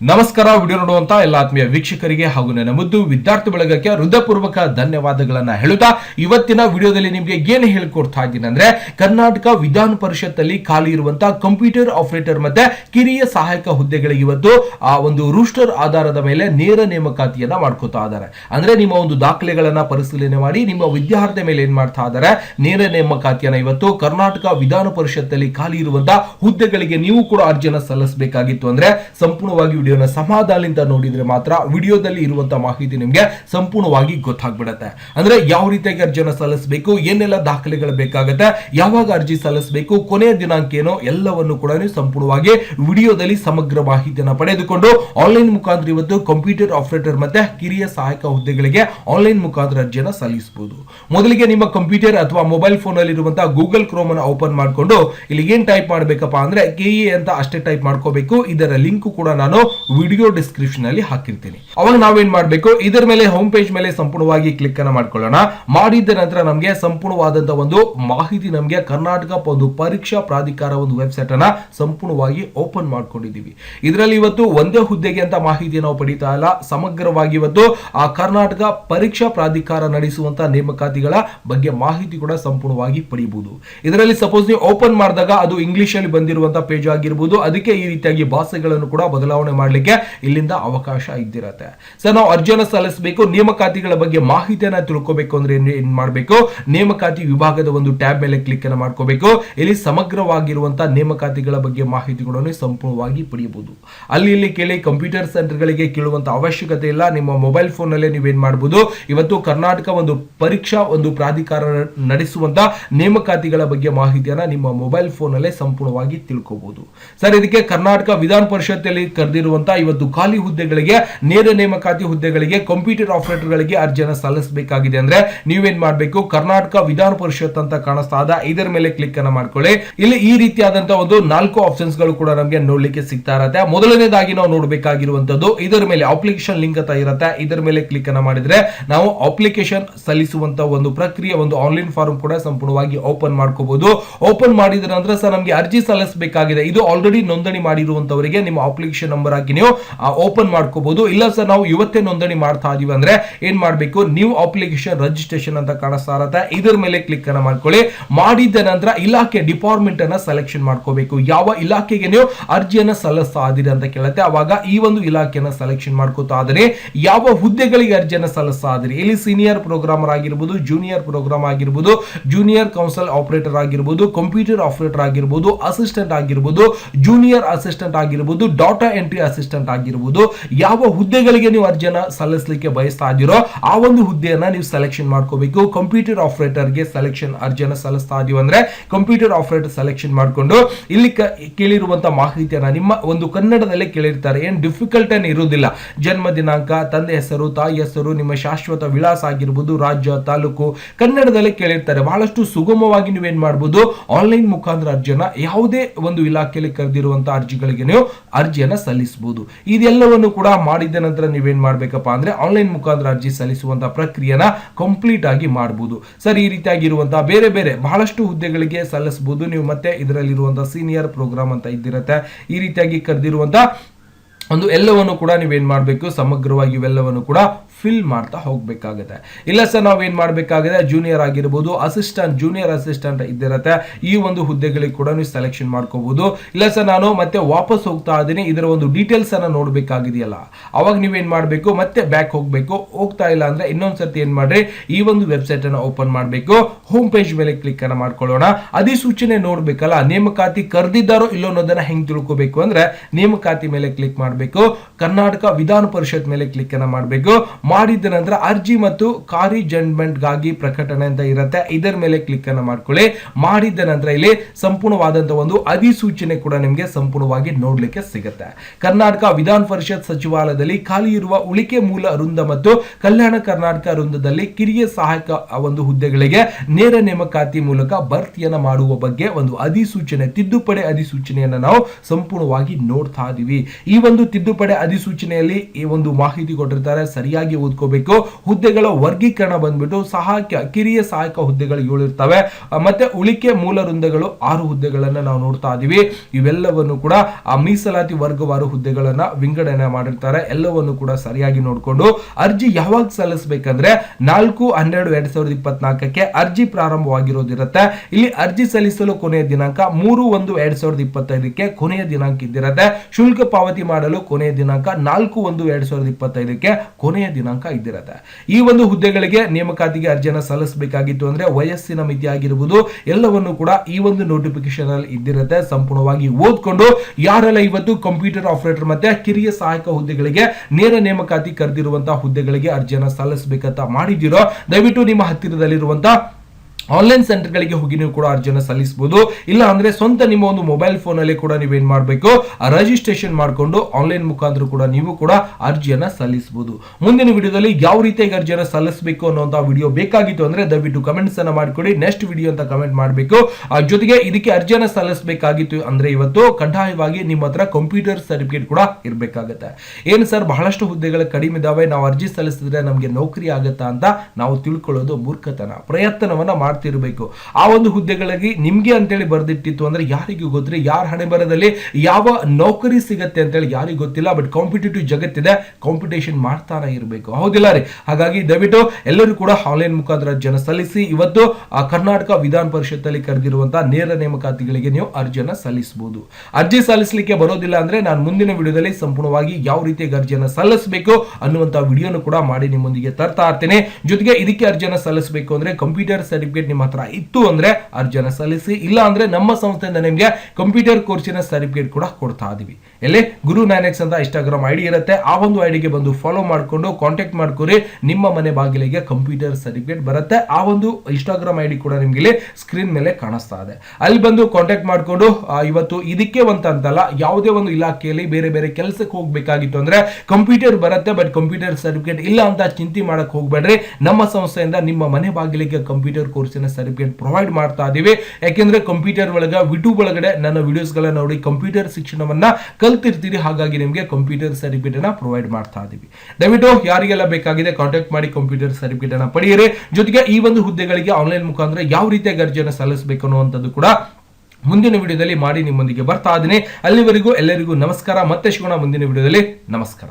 ನಮಸ್ಕಾರ, ವಿಡಿಯೋ ನೋಡುವಂತ ಎಲ್ಲ ಆತ್ಮೀಯ ವೀಕ್ಷಕರಿಗೆ ಹಾಗೂ ನನ್ನ ಮುದ್ದು ವಿದ್ಯಾರ್ಥಿ ಬಳಗಕ್ಕೆ ಹೃದಯಪೂರ್ವಕ ಧನ್ಯವಾದಗಳನ್ನ ಹೇಳುತ್ತಾ ಇವತ್ತಿನ ವಿಡಿಯೋದಲ್ಲಿ ನಿಮಗೆ ಏನು ಹೇಳ್ಕೊಡ್ತಾ ಇದ್ದೀನಿ ಅಂದ್ರೆ ಕರ್ನಾಟಕ ವಿಧಾನ ಪರಿಷತ್ ಅಲ್ಲಿ ಖಾಲಿ ಇರುವಂತಹ ಕಂಪ್ಯೂಟರ್ ಆಪರೇಟರ್ ಮತ್ತೆ ಕಿರಿಯ ಸಹಾಯಕ ಹುದ್ದೆಗಳಿಗೆ ಇವತ್ತು, ಆ, ಒಂದು ರೂಸ್ಟರ್ ಆಧಾರದ ಮೇಲೆ ನೇರ ನೇಮಕಾತಿಯನ್ನ ಮಾಡ್ಕೋತಾ ಇದ್ದಾರೆ. ಅಂದ್ರೆ ನಿಮ್ಮ ಒಂದು ದಾಖಲೆಗಳನ್ನ ಪರಿಶೀಲನೆ ಮಾಡಿ ನಿಮ್ಮ ವಿದ್ಯಾರ್ಥಿ ಮೇಲೆ ಏನ್ ಮಾಡ್ತಾ ಇದಾರೆ ನೇರ ನೇಮಕಾತಿಯನ್ನ ಇವತ್ತು ಕರ್ನಾಟಕ ವಿಧಾನ ಪರಿಷತ್ ಅಲ್ಲಿ ಖಾಲಿ ಇರುವಂತಹ ಹುದ್ದೆಗಳಿಗೆ ನೀವು ಕೂಡ ಅರ್ಜಿಯನ್ನ ಸಲ್ಲಿಸಬೇಕಾಗಿತ್ತು ಅಂದ್ರೆ ಸಂಪೂರ್ಣವಾಗಿ ವಿಡಿಯೋನ ಸಮಾಧಾನದಿಂದ ನೋಡಿದ್ರೆ ಮಾತ್ರ ವಿಡಿಯೋದಲ್ಲಿ ಇರುವಂತಹ ಮಾಹಿತಿ ನಿಮಗೆ ಸಂಪೂರ್ಣವಾಗಿ ಗೊತ್ತಾಗ್ಬಿಡತ್ತೆ. ಅಂದ್ರೆ ಯಾವ ರೀತಿಯಾಗಿ ಅರ್ಜಿಯನ್ನು ಸಲ್ಲಿಸಬೇಕು, ಏನೆಲ್ಲ ದಾಖಲೆಗಳು ಬೇಕಾಗುತ್ತೆ, ಯಾವಾಗ ಅರ್ಜಿ ಸಲ್ಲಿಸಬೇಕು, ಕೊನೆಯ ದಿನಾಂಕ ಏನೋ ಎಲ್ಲವನ್ನು ಕೂಡ ಸಂಪೂರ್ಣವಾಗಿ ವಿಡಿಯೋದಲ್ಲಿ ಸಮಗ್ರ ಮಾಹಿತಿಯನ್ನು ಪಡೆದುಕೊಂಡು ಆನ್ಲೈನ್ ಮುಖಾಂತರ ಇವತ್ತು ಕಂಪ್ಯೂಟರ್ ಆಪರೇಟರ್ ಮತ್ತೆ ಕಿರಿಯ ಸಹಾಯಕ ಹುದ್ದೆಗಳಿಗೆ ಆನ್ಲೈನ್ ಮುಖಾಂತರ ಅರ್ಜಿಯನ್ನು ಸಲ್ಲಿಸಬಹುದು ಮೊದಲಿಗೆ ನಿಮ್ಮ ಕಂಪ್ಯೂಟರ್ ಅಥವಾ ಮೊಬೈಲ್ ಫೋನ್ ಅಲ್ಲಿ ಇರುವಂತಹ ಗೂಗಲ್ ಕ್ರೋಮ್ ಅನ್ನು ಓಪನ್ ಮಾಡಿಕೊಂಡು ಇಲ್ಲಿ ಏನ್ ಟೈಪ್ ಮಾಡಬೇಕಪ್ಪ ಅಂದ್ರೆ ಕೆಇ ಅಂತ ಅಷ್ಟೇ ಟೈಪ್ ಮಾಡ್ಕೋಬೇಕು. ಇದರ ಲಿಂಕ್ ಕೂಡ ನಾನು ವಿಡಿಯೋ ಡಿಸ್ಕ್ರಿಪ್ಷನ್ ಅಲ್ಲಿ ಹಾಕಿರ್ತೀನಿ. ಅವಾಗ ನಾವೇನ್ ಮಾಡ್ಬೇಕು? ಇದರ ಮೇಲೆ ಹೋಮ್ ಪೇಜ್ ಮೇಲೆ ಸಂಪೂರ್ಣವಾಗಿ ಕ್ಲಿಕ್ ಅನ್ನ ಮಾಡ್ಕೊಳ್ಳೋಣ. ಮಾಡಿದ ನಂತರ ನಮಗೆ ಸಂಪೂರ್ಣವಾದಂತಹ ಒಂದು ಮಾಹಿತಿ ನಮಗೆ ಕರ್ನಾಟಕ ಒಂದು ಪರೀಕ್ಷಾ ಪ್ರಾಧಿಕಾರ ಒಂದು ವೆಬ್ಸೈಟ್ ಅನ್ನ ಸಂಪೂರ್ಣವಾಗಿ ಓಪನ್ ಮಾಡ್ಕೊಂಡಿದ್ದೀವಿ. ಇದರಲ್ಲಿ ಇವತ್ತು ಒಂದೇ ಹುದ್ದೆಗೆ ಅಂತ ಮಾಹಿತಿ ನಾವು ಪಡೀತಾ ಇಲ್ಲ. ಸಮಗ್ರವಾಗಿ ಇವತ್ತು ಆ ಕರ್ನಾಟಕ ಪರೀಕ್ಷಾ ಪ್ರಾಧಿಕಾರ ನಡೆಸುವಂತಹ ನೇಮಕಾತಿಗಳ ಬಗ್ಗೆ ಮಾಹಿತಿ ಕೂಡ ಸಂಪೂರ್ಣವಾಗಿ ಪಡಿಬಹುದು ಇದರಲ್ಲಿ ಸಪೋಸ್ ನೀವು ಓಪನ್ ಮಾಡಿದಾಗ ಅದು ಇಂಗ್ಲಿಷ್ ಅಲ್ಲಿ ಬಂದಿರುವಂತಹ ಪೇಜ್ ಆಗಿರ್ಬೋದು. ಅದಕ್ಕೆ ಈ ರೀತಿಯಾಗಿ ಭಾಷೆಗಳನ್ನು ಕೂಡ ಬದಲಾವಣೆ ಮಾಡಲಿಕ್ಕೆ ಇಲ್ಲಿಂದ ಅವಕಾಶ ಇದ್ದಿರತ್ತೆ. ಸರ್ ನಾವು ಅರ್ಜಿಯನ್ನು ಸಲ್ಲಿಸಬೇಕು, ನೇಮಕಾತಿಗಳ ಬಗ್ಗೆ ಮಾಹಿತಿಯನ್ನು ತಿಳ್ಕೋಬೇಕು ಅಂದ್ರೆ ಏನ್ ಮಾಡಬೇಕು? ನೇಮಕಾತಿ ವಿಭಾಗದ ಒಂದು ಟ್ಯಾಬ್ ಮೇಲೆ ಕ್ಲಿಕ್ ಅನ್ನ ಮಾಡ್ಕೋಬೇಕು. ಇಲ್ಲಿ ಸಮಗ್ರವಾಗಿರುವಂತಹ ನೇಮಕಾತಿಗಳ ಬಗ್ಗೆ ಮಾಹಿತಿಗಳನ್ನು ಸಂಪೂರ್ಣವಾಗಿ ಪಡೆಯಬಹುದು. ಅಲ್ಲಿ, ಇಲ್ಲಿ ಕೇಳಿ ಕಂಪ್ಯೂಟರ್ ಸೆಂಟರ್ಗಳಿಗೆ ಕೇಳುವಂತ ಅವಶ್ಯಕತೆ ಇಲ್ಲ. ನಿಮ್ಮ ಮೊಬೈಲ್ ಫೋನ್ ನಲ್ಲೇ ನೀವೇನ್ ಮಾಡಬಹುದು ಇವತ್ತು ಕರ್ನಾಟಕ ಒಂದು ಪರೀಕ್ಷಾ ಒಂದು ಪ್ರಾಧಿಕಾರ ನಡೆಸುವಂತ ನೇಮಕಾತಿಗಳ ಬಗ್ಗೆ ಮಾಹಿತಿಯನ್ನ ನಿಮ್ಮ ಮೊಬೈಲ್ ಫೋನ್ ಅಲ್ಲೇ ಸಂಪೂರ್ಣವಾಗಿ ತಿಳ್ಕೋಬಹುದು ಸರ್, ಇದಕ್ಕೆ ಕರ್ನಾಟಕ ವಿಧಾನ ಪರಿಷತ್ತಲ್ಲಿ ಕರೆದಿರುವಂತಹ ಇವತ್ತು ಖಾಲಿ ಹುದ್ದೆಗಳಿಗೆ, ನೇರ ನೇಮಕಾತಿ ಹುದ್ದೆಗಳಿಗೆ ಕಂಪ್ಯೂಟರ್ ಆಪರೇಟರ್ಗಳಿಗೆ ಅರ್ಜಿಯನ್ನು ಸಲ್ಲಿಸಬೇಕಾಗಿದೆ ಅಂದ್ರೆ ನೀವೇನ್ ಮಾಡಬೇಕು? ಕರ್ನಾಟಕ ವಿಧಾನ ಪರಿಷತ್ ಅಂತ ಕಾಣಿಸ್ತಾ ಇದೆ. ಇದರ ಮೇಲೆ ಕ್ಲಿಕ್ ಅನ್ನ ಮಾಡ್ಕೊಳ್ಳಿ. ಇಲ್ಲಿ ಈ ರೀತಿಯಾದಂತಹ ಒಂದು ನಾಲ್ಕು ಆಪ್ಷನ್ಸ್ಗಳು ಕೂಡ ನಮಗೆ ನೋಡ್ಲಿಕ್ಕೆ ಸಿಗ್ತಾ ಇರತ್ತೆ. ಮೊದಲನೇದಾಗಿ ನಾವು ನೋಡಬೇಕಾಗಿರುವಂತದ್ದು, ಇದರ ಮೇಲೆ ಅಪ್ಲಿಕೇಶನ್ ಲಿಂಕ್ ಅಂತ ಇರುತ್ತೆ. ಇದರ ಮೇಲೆ ಕ್ಲಿಕ್ ಅನ್ನ ಮಾಡಿದ್ರೆ ನಾವು ಅಪ್ಲಿಕೇಶನ್ ಸಲ್ಲಿಸುವಂತ ಒಂದು ಪ್ರಕ್ರಿಯೆ, ಒಂದು ಆನ್ಲೈನ್ ಫಾರ್ಮ್ ಕೂಡ ಸಂಪೂರ್ಣವಾಗಿ ಓಪನ್ ಮಾಡ್ಕೋಬಹುದು ಓಪನ್ ಮಾಡಿದ ನಂತರ ಸರ್ ನಮಗೆ ಅರ್ಜಿ ಸಲ್ಲಿಸಬೇಕಾಗಿದೆ. ಇದು ಆಲ್ರೆಡಿ ನೋಂದಣಿ ಮಾಡಿರುವಂತವರಿಗೆ ನಿಮ್ಮ ಅಪ್ಲಿಕೇಶನ್ ನಂಬರ್ ನೀವು ಓಪನ್ ಮಾಡ್ಕೋಬಹುದು ಇಲ್ಲ ಸರ್, ನಾವು ಇವತ್ತೇ ನೋಂದಣಿ ಮಾಡ್ತಾ ಇದೀವಿ ಅಂದ್ರೆ ಏನ್ ಮಾಡಬೇಕು? ನ್ಯೂ ಅಪ್ಲಿಕೇಶನ್ ರಿಜಿಸ್ಟ್ರೇಷನ್ ಅಂತ ಕಾಣಿಸ್ತಾ ಇರತ್ತೆ ಇದರ ಮೇಲೆ ಕ್ಲಿಕ್ ಅನ್ನ ಮಾಡ್ಕೊಳ್ಳಿ. ಮಾಡಿದ ನಂತರ ಇಲಾಖೆ ಡಿಪಾರ್ಟ್ಮೆಂಟ್ ಅನ್ನ ಸೆಲೆಕ್ಷನ್ ಮಾಡ್ಕೋಬೇಕು. ಯಾವ ಇಲಾಖೆಗೆ ನೀವು ಅರ್ಜಿಯನ್ನ ಸಲ್ಲಿಸ್ತಾ ಇದೀರಿ ಅಂತ ಕೇಳುತ್ತೆ. ಅವಾಗ ಈ ಒಂದು ಇಲಾಖೆಯನ್ನ ಸೆಲೆಕ್ಷನ್ ಮಾಡ್ಕೋತಾ ಇದ್ರೆ. ಯಾವ ಹುದ್ದೆಗಳಿಗೆ ಅರ್ಜಿಯನ್ನ ಸಲ್ಲಿಸ್ತಾ ಇದೀರಿ? ಇಲ್ಲಿ ಸೀನಿಯರ್ ಪ್ರೋಗ್ರಾಮರ್ ಆಗಿರ್ಬೋದು ಜೂನಿಯರ್ ಪ್ರೋಗ್ರಾಮ್ ಆಗಿರ್ಬೋದು ಜೂನಿಯರ್ ಕೌನ್ಸಲ್ ಆಪರೇಟರ್ ಆಗಿರ್ಬೋದು ಕಂಪ್ಯೂಟರ್ ಆಪರೇಟರ್ ಆಗಿರ್ಬೋದು ಅಸಿಸ್ಟೆಂಟ್ ಆಗಿರ್ಬೋದು ಜೂನಿಯರ್ ಅಸಿಸ್ಟೆಂಟ್ ಆಗಿರ್ಬೋದು ಡಾಟಾ ಎಂಟ್ರಿ ಅಸಿಸ್ಟೆಂಟ್ ಆಗಿರ್ಬೋದು, ಯಾವ ಹುದ್ದೆಗಳಿಗೆ ನೀವು ಅರ್ಜಿಯನ್ನ ಸಲ್ಲಿಸಲಿಕ್ಕೆ ಬಯಸ್ತಾ ಇದ್ದೀರೋ ಆ ಒಂದು ಹುದ್ದೆಯನ್ನ ನೀವು ಸೆಲೆಕ್ಷನ್ ಮಾಡ್ಕೋಬೇಕು. ಕಂಪ್ಯೂಟರ್ ಆಪರೇಟರ್ಗೆ ಸೆಲೆಕ್ಷನ್ ಅರ್ಜಿಯನ್ನ ಸಲ್ಲಿಸ್ತಾ ಇದೀವಿ ಅಂದ್ರೆ ಕಂಪ್ಯೂಟರ್ ಆಪರೇಟರ್ ಸೆಲೆಕ್ಷನ್ ಮಾಡ್ಕೊಂಡು, ಇಲ್ಲಿ ಕೇಳಿರುವಂತಹ ಕೇಳಿರುವಂತ ಮಾಹಿತಿಯನ್ನ ನಿಮ್ಮ ಒಂದು ಕನ್ನಡದಲ್ಲೇ ಕೇಳಿರ್ತಾರೆ. ಏನ್ ಡಿಫಿಕಲ್ಟ್ ಏನ್ ಇರುವುದಿಲ್ಲ. ಜನ್ಮ ದಿನಾಂಕ, ತಂದೆ ಹೆಸರು, ತಾಯಿ ಹೆಸರು, ನಿಮ್ಮ ಶಾಶ್ವತ ವಿಳಾಸ ಆಗಿರ್ಬೋದು, ರಾಜ್ಯ, ತಾಲೂಕು, ಕನ್ನಡದಲ್ಲೇ ಕೇಳಿರ್ತಾರೆ. ಬಹಳಷ್ಟು ಸುಗಮವಾಗಿ ನೀವೇನ್ ಮಾಡ್ಬೋದು ಆನ್ಲೈನ್ ಮುಖಾಂತರ ಅರ್ಜಿಯನ್ನ ಯಾವುದೇ ಒಂದು ಇಲಾಖೆಯಲ್ಲಿ ಕರೆದಿರುವಂತಹ ಅರ್ಜಿಗಳಿಗೆ ನೀವು ಅರ್ಜಿಯನ್ನ ಸಲ್ಲಿಸಬಹುದು ಇದೆಲ್ಲವನ್ನು ಕೂಡ ಮಾಡಿದ ನಂತರ ನೀವೇನು ಮಾಡಬೇಕಪ್ಪ ಅಂದ್ರೆ ಆನ್ಲೈನ್ ಮುಖಾಂತರ ಅರ್ಜಿ ಸಲ್ಲಿಸುವಂತಹ ಪ್ರಕ್ರಿಯೆನ ಕಂಪ್ಲೀಟ್ ಆಗಿ ಮಾಡಬಹುದು ಸರ್, ಈ ರೀತಿಯಾಗಿರುವಂತಹ ಬೇರೆ ಬೇರೆ ಬಹಳಷ್ಟು ಹುದ್ದೆಗಳಿಗೆ ಸಲ್ಲಿಸಬಹುದು ನೀವು ಮತ್ತೆ ಇದರಲ್ಲಿರುವಂತಹ ಸೀನಿಯರ್ ಪ್ರೋಗ್ರಾಮ್ ಅಂತ ಇದ್ದಿರುತ್ತೆ. ಈ ರೀತಿಯಾಗಿ ಕರೆದಿರುವಂತಹ ಒಂದು ಎಲ್ಲವನ್ನು ಕೂಡ ನೀವೇನು ಮಾಡಬೇಕು, ಸಮಗ್ರವಾಗಿ ಇವೆಲ್ಲವನ್ನು ಕೂಡ ಫಿಲ್ ಮಾಡ್ತಾ ಹೋಗಬೇಕಾಗುತ್ತೆ. ಇಲ್ಲ ಸರ್ ನಾವೇನ್ ಮಾಡಬೇಕಾಗಿದೆ? ಜೂನಿಯರ್ ಆಗಿರ್ಬೋದು ಅಸಿಸ್ಟೆಂಟ್ ಜೂನಿಯರ್ ಅಸಿಸ್ಟೆಂಟ್ ಇದ್ದಿರತ್ತೆ. ಈ ಒಂದು ಹುದ್ದೆಗಳಿಗೆ ಕೂಡ ನೀವು ಸೆಲೆಕ್ಷನ್ ಮಾಡ್ಕೋಬಹುದು ಇಲ್ಲ ಸರ್, ನಾನು ಮತ್ತೆ ವಾಪಸ್ ಹೋಗ್ತಾ ಇದ್ದೀನಿ. ಇದರ ಒಂದು ಡೀಟೇಲ್ಸ್ ಅನ್ನ ನೋಡಬೇಕಾಗಿದೆಯಲ್ಲ. ಅವಾಗ ನೀವೇನು ಮಾಡಬೇಕು? ಮತ್ತೆ ಬ್ಯಾಕ್ ಹೋಗಬೇಕು. ಹೋಗ್ತಾ ಇಲ್ಲ ಅಂದ್ರೆ ಇನ್ನೊಂದು ಸರ್ತಿ ಏನು ಮಾಡ್ರಿ? ಈ ಒಂದು ವೆಬ್ಸೈಟ್ ಅನ್ನು ಓಪನ್ ಮಾಡಬೇಕು. ಹೋಮ್ ಪೇಜ್ ಮೇಲೆ ಕ್ಲಿಕ್ ಅನ್ನು ಮಾಡ್ಕೊಳ್ಳೋಣ. ಅಧಿಸೂಚನೆ ನೋಡ್ಬೇಕಲ್ಲ, ನೇಮಕಾತಿ ಕರೆದಿದ್ದಾರೋ ಇಲ್ಲೋ ಅನ್ನೋದನ್ನ ಹೆಂಗ್ ತಿಳ್ಕೋಬೇಕು ಅಂದ್ರೆ, ನೇಮಕಾತಿ ಮೇಲೆ ಕ್ಲಿಕ್ ಮಾಡಬೇಕು. ಕರ್ನಾಟಕ ವಿಧಾನ ಪರಿಷತ್ ಮೇಲೆ ಕ್ಲಿಕ್ ಅನ್ನು ಮಾಡಬೇಕು. ಮಾಡಿದ ನಂತರ ಅರ್ಜಿ ಮತ್ತು ಕಾರಿ ಜಡ್ಮೆಂಟ್ಗಾಗಿ ಪ್ರಕಟಣೆ ಅಂತ ಇರುತ್ತೆ. ಇದರ ಮೇಲೆ ಕ್ಲಿಕ್ ಅನ್ನ ಮಾಡ್ಕೊಳ್ಳಿ. ಮಾಡಿದ ನಂತರ ಇಲ್ಲಿ ಸಂಪೂರ್ಣವಾದಂತಹ ಒಂದು ಅಧಿಸೂಚನೆ ಕೂಡ ನಿಮಗೆ ಸಂಪೂರ್ಣವಾಗಿ ನೋಡ್ಲಿಕ್ಕೆ ಸಿಗುತ್ತೆ. ಕರ್ನಾಟಕ ವಿಧಾನ ಪರಿಷತ್ ಸಚಿವಾಲಯದಲ್ಲಿ ಖಾಲಿ ಇರುವ ಉಳಿಕೆ ಮೂಲ ವೃಂದ ಮತ್ತು ಕಲ್ಯಾಣ ಕರ್ನಾಟಕ ವೃಂದದಲ್ಲಿ ಕಿರಿಯ ಸಹಾಯಕ ಒಂದು ಹುದ್ದೆಗಳಿಗೆ ನೇರ ನೇಮಕಾತಿ ಮೂಲಕ ಭರ್ತಿಯನ್ನು ಮಾಡುವ ಬಗ್ಗೆ ಒಂದು ಅಧಿಸೂಚನೆ, ತಿದ್ದುಪಡಿ ಅಧಿಸೂಚನೆಯನ್ನು ನಾವು ಸಂಪೂರ್ಣವಾಗಿ ನೋಡ್ತಾ ಇದೀವಿ. ಈ ಒಂದು ತಿದ್ದುಪಡಿ ಅಧಿಸೂಚನೆಯಲ್ಲಿ ಈ ಒಂದು ಮಾಹಿತಿ ಕೊಟ್ಟಿರ್ತಾರೆ. ಸರಿಯಾಗಿ ಚೆನ್ನಾಗಿ ಓದ್ಕೋಬೇಕು. ಹುದ್ದೆಗಳ ವರ್ಗೀಕರಣ ಬಂದ್ಬಿಟ್ಟು ಸಹಾಯಕ ಕಿರಿಯ ಸಹಾಯಕ ಹುದ್ದೆಗಳು ಏಳು ಇರ್ತವೆ. ಮತ್ತೆ ಉಳಿಕೆ ಮೂಲ ವೃಂದಗಳು ಆರು ಹುದ್ದೆಗಳನ್ನ ನಾವು ನೋಡ್ತಾ ಇದೀವಿ. ಇವೆಲ್ಲವನ್ನು ಕೂಡ ಆ ಮೀಸಲಾತಿ ವರ್ಗವಾರು ಹುದ್ದೆಗಳನ್ನ ವಿಂಗಡಣೆ ಮಾಡಿರ್ತಾರೆ. ಎಲ್ಲವನ್ನು ಕೂಡ ಸರಿಯಾಗಿ ನೋಡಿಕೊಂಡು ಅರ್ಜಿ ಯಾವಾಗ ಸಲ್ಲಿಸಬೇಕಂದ್ರೆ ನಾಲ್ಕು ಹನ್ನೆರಡು ಎರಡ್ ಸಾವಿರದ ಇಪ್ಪತ್ನಾಲ್ಕಕ್ಕೆ ಅರ್ಜಿ ಪ್ರಾರಂಭವಾಗಿರೋದಿರುತ್ತೆ. ಇಲ್ಲಿ ಅರ್ಜಿ ಸಲ್ಲಿಸಲು ಕೊನೆಯ ದಿನಾಂಕ ಮೂರು ಒಂದು ಎರಡ್ ಸಾವಿರದ ಇಪ್ಪತ್ತೈದಕ್ಕೆ ಕೊನೆಯ ದಿನಾಂಕ ಇದ್ದಿರುತ್ತೆ. ಶುಲ್ಕ ಪಾವತಿ ಮಾಡಲು ಕೊನೆಯ ದಿನಾಂಕ ನಾಲ್ಕು ಒಂದು ಎರಡ್ ಸಾವಿರದ ಇಪ್ಪತ್ತೈದಕ್ಕೆ ಕೊನೆಯ ದಿನಾಂಕ ಇದ್ದಿರುತ್ತೆ. ಈ ಒಂದು ಹುದ್ದೆಗಳಿಗೆ ನೇಮಕಾತಿಗೆ ಅರ್ಜಿಯನ್ನು ಸಲ್ಲಿಸಬೇಕಾಗಿತ್ತು ಅಂದ್ರೆ ವಯಸ್ಸಿನ ಮಿತಿ ಆಗಿರುವುದು ಎಲ್ಲವನ್ನು ಕೂಡ ಈ ಒಂದು ನೋಟಿಫಿಕೇಶನ್ ಅಲ್ಲಿ ಇದ್ದಿರುತ್ತೆ. ಸಂಪೂರ್ಣವಾಗಿ ಓದ್ಕೊಂಡು ಯಾರೆಲ್ಲ ಇವತ್ತು ಕಂಪ್ಯೂಟರ್ ಆಪರೇಟರ್ ಮತ್ತೆ ಕಿರಿಯ ಸಹಾಯಕ ಹುದ್ದೆಗಳಿಗೆ ನೇರ ನೇಮಕಾತಿ ಕರೆದಿರುವಂತಹ ಹುದ್ದೆಗಳಿಗೆ ಅರ್ಜಿಯನ್ನು ಸಲ್ಲಿಸಬೇಕಂತ ಮಾಡಿದ್ದೀರೋ, ದಯವಿಟ್ಟು ನಿಮ್ಮ ಹತ್ತಿರದಲ್ಲಿರುವಂತಹ ಆನ್ಲೈನ್ ಸೆಂಟರ್ಗಳಿಗೆ ಹೋಗಿ ನೀವು ಕೂಡ ಅರ್ಜಿಯನ್ನು ಸಲ್ಲಿಸಬಹುದು. ಇಲ್ಲ ಅಂದ್ರೆ ಸ್ವಂತ ನಿಮ್ಮ ಒಂದು ಮೊಬೈಲ್ ಫೋನ್ ಅಲ್ಲಿ ಕೂಡ ನೀವೇನ್ ಮಾಡಬೇಕು? ರಿಜಿಸ್ಟ್ರೇಷನ್ ಮಾಡಿಕೊಂಡು ಆನ್ಲೈನ್ ಮುಖಾಂತರ ಕೂಡ ನೀವು ಕೂಡ ಅರ್ಜಿಯನ್ನ ಸಲ್ಲಿಸಬಹುದು. ಮುಂದಿನ ವಿಡಿಯೋದಲ್ಲಿ ಯಾವ ರೀತಿಯಾಗಿ ಅರ್ಜಿಯನ್ನು ಸಲ್ಲಿಸಬೇಕು ಅನ್ನುವಂತ ವಿಡಿಯೋ ಬೇಕಾಗಿತ್ತು ಅಂದ್ರೆ ದಯವಿಟ್ಟು ಕಮೆಂಟ್ಸ್ ಅನ್ನ ಮಾಡಿಕೊಡಿ. ನೆಕ್ಸ್ಟ್ ವಿಡಿಯೋ ಅಂತ ಕಮೆಂಟ್ ಮಾಡಬೇಕು. ಜೊತೆಗೆ ಇದಕ್ಕೆ ಅರ್ಜಿಯನ್ನ ಸಲ್ಲಿಸಬೇಕಾಗಿತ್ತು ಅಂದ್ರೆ ಇವತ್ತು ಕಡ್ಡಾಯವಾಗಿ ನಿಮ್ಮ ಹತ್ರ ಕಂಪ್ಯೂಟರ್ ಸರ್ಟಿಫಿಕೇಟ್ ಕೂಡ ಇರಬೇಕಾಗತ್ತೆ. ಏನು ಸರ್ ಬಹಳಷ್ಟು ಹುದ್ದೆಗಳು ಕಡಿಮೆ ಇದಾವೆ. ನಾವು ಅರ್ಜಿ ಸಲ್ಲಿಸಿದ್ರೆ ನಮಗೆ ನೌಕರಿ ಆಗತ್ತಾ ಅಂತ ನಾವು ತಿಳ್ಕೊಳ್ಳೋದು ಮೂರ್ಖತನ. ಪ್ರಯತ್ನವನ್ನ ಮಾಡ್ತಿರ್ಬೇಕು ಆ ಒಂದು ಹುದ್ದೆಗಳಿಗೆ ನಿಮ್ಗೆ ಅಂತೇಳಿ ಬರ್ದಿಟ್ಟಿತ್ತು ಅಂದ್ರೆ ಯಾರಿಗೂ ಗೊತ್ತ್ರೆ ಯಾರ ಹಣೆ ಬರದಲ್ಲಿ ಯಾವ ನೌಕರಿ ಸಿಗತ್ತೆ ಅಂತೇಳಿ ಯಾರಿಗೂ ಗೊತ್ತಿಲ್ಲ. But competitive ಜಗತ್ತಿದೆ. ಕಾಂಪಿಟೇಷನ್ ಮಾಡ್ತಾನೆ ಇರಬೇಕು. ಹೌದಿಲ್ಲ ರೀ? ಹಾಗಾಗಿ ದಯವಿಟ್ಟು ಎಲ್ಲರೂ ಕೂಡ ಆನ್ಲೈನ್ ಮುಖಾಂತರ ಜನ ಸಲ್ಲಿಸಿ. ಇವತ್ತು ಕರ್ನಾಟಕ ವಿಧಾನ ಪರಿಷತ್ತಲ್ಲಿ ಕರೆದಿರುವಂತಹ ನೇರ ನೇಮಕಾತಿಗಳಿಗೆ ನೀವು ಅರ್ಜಿಯನ್ನ ಸಲ್ಲಿಸಬಹುದು. ಅರ್ಜಿ ಸಲ್ಲಿಸಲಿಕ್ಕೆ ಬರೋದಿಲ್ಲ ಅಂದ್ರೆ ನಾನು ಮುಂದಿನ ವಿಡಿಯೋದಲ್ಲಿ ಸಂಪೂರ್ಣವಾಗಿ ಯಾವ ರೀತಿ ಅರ್ಜಿಯನ್ನ ಸಲ್ಲಿಸಬೇಕು ಅನ್ನುವಂತ ವಿಡಿಯೋನು ಕೂಡ ಮಾಡಿ ನಿಮ್ಮೊಂದಿಗೆ ತರ್ತಾ ಇರ್ತೇನೆ. ಜೊತೆಗೆ ಇದಕ್ಕೆ ಅರ್ಜಿಯನ್ನು ಸಲ್ಲಿಸಬೇಕು ಅಂದ್ರೆ ಕಂಪ್ಯೂಟರ್ ಸರ್ಟಿಫಿಕೇಟ್ ನಿಮ್ಮ ಹತ್ರ ಇತ್ತು ಅಂದ್ರೆ ಅರ್ಜಿಯನ್ನು ಸಲ್ಲಿಸಿ. ಇಲ್ಲ ಅಂದ್ರೆ ನಮ್ಮ ಸಂಸ್ಥೆಯಿಂದ ನಿಮಗೆ ಕಂಪ್ಯೂಟರ್ ಕೋರ್ಸಿನ ಸರ್ಟಿಫಿಕೇಟ್ ಕೂಡ ಕೊಡ್ತಾ ಇದೀವಿ. ಎಲ್ಲಿ? ಗುರು ನಾನೆಕ್ಸ್ ಅಂತ ಇನ್ಸ್ಟಾಗ್ರಾಮ್ ಐಡಿ ಇರುತ್ತೆ. ಆ ಒಂದು ಐಡಿಗೆ ಬಂದು ಫಾಲೋ ಮಾಡಿಕೊಂಡು ಕಾಂಟ್ಯಾಕ್ಟ್ ಮಾಡ್ಕೊರಿ. ನಿಮ್ಮ ಮನೆ ಬಾಗಿಲಿಗೆ ಕಂಪ್ಯೂಟರ್ ಸರ್ಟಿಫಿಕೇಟ್ ಬರುತ್ತೆ. ಆ ಒಂದು ಇನ್ಸ್ಟಾಗ್ರಾಮ್ ಐಡಿ ಕೂಡ ನಿಮ್ಗೆ ಇಲ್ಲಿ ಸ್ಕ್ರೀನ್ ಮೇಲೆ ಕಾಣಿಸ್ತಾ ಇದೆ. ಅಲ್ಲಿ ಬಂದು ಕಾಂಟ್ಯಾಕ್ಟ್ ಮಾಡಿಕೊಂಡು ಇವತ್ತು ಇದಕ್ಕೆ ಅಂತ ಅಂತಲ್ಲ ಯಾವುದೇ ಒಂದು ಇಲಾಖೆಯಲ್ಲಿ ಬೇರೆ ಬೇರೆ ಕೆಲಸಕ್ಕೆ ಹೋಗ್ಬೇಕಾಗಿತ್ತು ಅಂದ್ರೆ ಕಂಪ್ಯೂಟರ್ ಬರುತ್ತೆ ಬಟ್ ಕಂಪ್ಯೂಟರ್ ಸರ್ಟಿಫಿಕೇಟ್ ಇಲ್ಲ ಅಂತ ಚಿಂತೆ ಮಾಡಕ್ ಹೋಗ್ಬೇಡ್ರಿ. ನಮ್ಮ ಸಂಸ್ಥೆಯಿಂದ ನಿಮ್ಮ ಮನೆ ಬಾಗಿಲಿಗೆ ಕಂಪ್ಯೂಟರ್ ಕೋರ್ಸಿನ ಸರ್ಟಿಫಿಕೇಟ್ ಪ್ರೊವೈಡ್ ಮಾಡ್ತಾ ಇದ್ದೀವಿ ಯಾಕೆಂದ್ರೆ ಕಂಪ್ಯೂಟರ್ ಒಳಗ ಯೂಟ್ಯೂಬ್ ಒಳಗಡೆ ನನ್ನ ವಿಡಿಯೋಸ್ ಗಳನ್ನ ನೋಡಿ ಕಂಪ್ಯೂಟರ್ ಶಿಕ್ಷಣವನ್ನ ಕಲ್ತಿರ್ತೀರಿ. ಹಾಗಾಗಿ ನಿಮಗೆ ಕಂಪ್ಯೂಟರ್ ಸರ್ಟಿಫಿಕೇಟ್ ಅನ್ನ ಪ್ರೊವೈಡ್ ಮಾಡ್ತಾ ಇದೀವಿ. ದಯವಿಟ್ಟು ಯಾರಿಗೆಲ್ಲ ಬೇಕಾಗಿದೆ ಕಾಂಟ್ಯಾಕ್ಟ್ ಮಾಡಿ ಕಂಪ್ಯೂಟರ್ ಸರ್ಟಿಫಿಕೇಟ್ ಅನ್ನ ಪಡೆಯಿರಿ. ಜೊತೆಗೆ ಈ ಒಂದು ಹುದ್ದೆಗಳಿಗೆ ಆನ್ಲೈನ್ ಮುಖಾಂತರ ಯಾವ ರೀತಿಯ ಅರ್ಜಿಯನ್ನು ಸಲ್ಲಿಸಬೇಕು ಅನ್ನುವಂಥದ್ದು ಕೂಡ ಮುಂದಿನ ವಿಡಿಯೋದಲ್ಲಿ ಮಾಡಿ ನಿಮ್ಮೊಂದಿಗೆ ಬರ್ತಾ ಇದ್ದೀನಿ ಅಲ್ಲಿವರೆಗೂ ಎಲ್ಲರಿಗೂ ನಮಸ್ಕಾರ. ಮತ್ತೆ ಸಿಗೋಣ ಮುಂದಿನ ವಿಡಿಯೋದಲ್ಲಿ. ನಮಸ್ಕಾರ.